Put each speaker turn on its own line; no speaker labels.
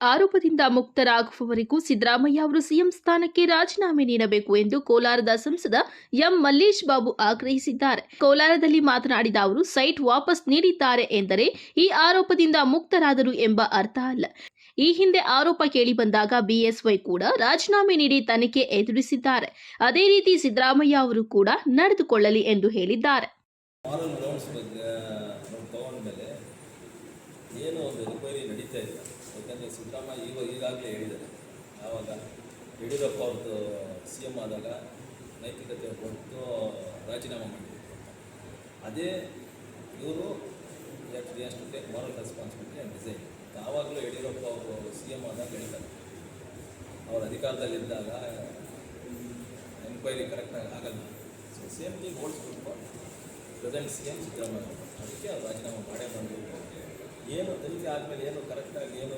ಆರೋಪದಿಂದ ಮುಕ್ತರಾಗುವವರೆಗೂ ಸಿದ್ದರಾಮಯ್ಯ ಅವರು ಸಿಎಂ ಸ್ಥಾನಕ್ಕೆ ರಾಜೀನಾಮೆ ನೀಡಬೇಕು ಎಂದು ಕೋಲಾರದ ಸಂಸದ ಎಂ ಮಲ್ಲೇಶ್ ಬಾಬು ಆಗ್ರಹಿಸಿದ್ದಾರೆ. ಕೋಲಾರದಲ್ಲಿ ಮಾತನಾಡಿದ ಅವರು, ಸೈಟ್ ವಾಪಸ್ ನೀಡಿದ್ದಾರೆ ಎಂದರೆ ಈ ಆರೋಪದಿಂದ ಮುಕ್ತರಾದರು ಎಂಬ ಅರ್ಥ ಅಲ್ಲ. ಈ ಹಿಂದೆ ಆರೋಪ ಕೇಳಿ ಬಂದಾಗ ಬಿಎಸ್ವೈ ಕೂಡ ರಾಜೀನಾಮೆ ನೀಡಿ ತನಿಖೆ ಎದುರಿಸಿದ್ದಾರೆ. ಅದೇ ರೀತಿ ಸಿದ್ದರಾಮಯ್ಯ ಅವರು ಕೂಡ ನಡೆದುಕೊಳ್ಳಲಿ ಎಂದು ಹೇಳಿದ್ದಾರೆ.
ಏನು ಒಂದು ಎನ್ಕ್ವೈರಿ ನಡೀತಾ ಇಲ್ಲ ಯಾಕಂದರೆ ಸಿದ್ದರಾಮಯ್ಯ ಈಗ ಈಗಾಗಲೇ ಹೇಳಿದ್ದಾರೆ. ಆವಾಗ ಯಡಿಯೂರಪ್ಪ ಅವ್ರದ್ದು ಸಿ ಎಂ ಆದಾಗ ನೈತಿಕತೆ ಕೊಟ್ಟು ರಾಜೀನಾಮೆ ಮಾಡಿದ್ರು ಅದೇ ಇವರು ಎಷ್ಟು take moral responsibility and design ಯಾವಾಗಲೂ ಯಡಿಯೂರಪ್ಪ ಅವರು ಸಿ ಎಂ ಆದಾಗ ಹೇಳಿದ್ದಾರೆ ಅವ್ರ ಅಧಿಕಾರದಲ್ಲಿದ್ದಾಗ ಎನ್ಕ್ವೈರಿ ಕರೆಕ್ಟಾಗಿ ಆಗಲ್ಲ. ಸೊ ಸೇಮ್ ಥಿಂಗ್ ಹೋಲ್ಸ್ಬಿಟ್ಟು ಪ್ರೆಸೆಂಟ್ ಸಿ ಎಂ ಸಿದ್ದರಾಮಯ್ಯ ಅದಕ್ಕೆ ಅವ್ರು ರಾಜೀನಾಮೆ ಮಾಡೇ ಮಾಡಬೇಕು ಏನು ತನಿಖೆ ಆದಮೇಲೆ ಏನು ಕರೆಕ್ಟಾಗಿ ಏನು